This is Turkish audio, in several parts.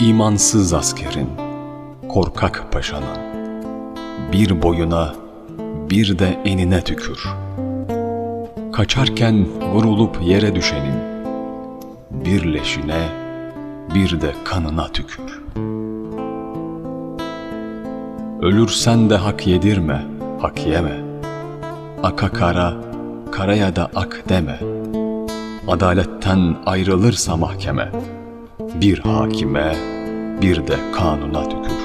İmansız askerin, korkak paşanın, bir boyuna bir de enine tükür. Kaçarken vurulup yere düşenin, bir leşine bir de kanına tükür. Ölürsen de hak yedirme, hak yeme. Aka kara, karaya da ak deme. Adaletten ayrılırsa mahkeme, bir hakime, bir de kanuna tükür.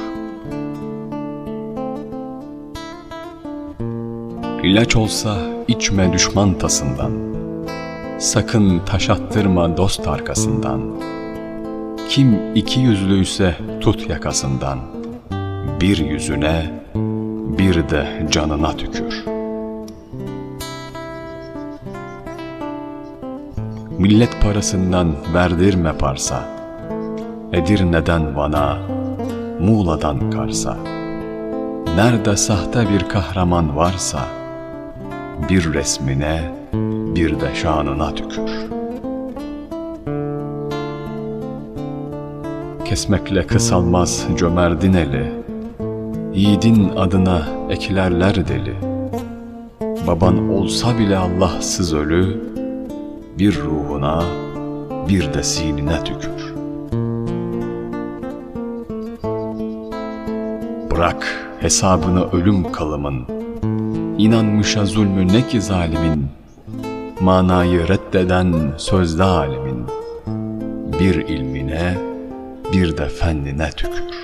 İlaç olsa içme düşman tasından, sakın taş attırma dost arkasından. Kim iki yüzlüyse tut yakasından, bir yüzüne, bir de canına tükür. Millet parasından verdirme parsa, Edirne'den Van'a, Muğla'dan Kars'a. Nerede sahte bir kahraman varsa, bir resmine, bir de şanına tükür. Kesmekle kısalmaz cömertin eli, Yiğidin adına eklerler deli. Baban olsa bile Allahsız ölü, bir ruhuna, bir de sinine tükür. Bırak hesabını ölüm kalımın, İnanmışa zulmü ne ki zalimin, Manayı reddeden sözde alimin, Bir ilmine, bir de fennine tükür.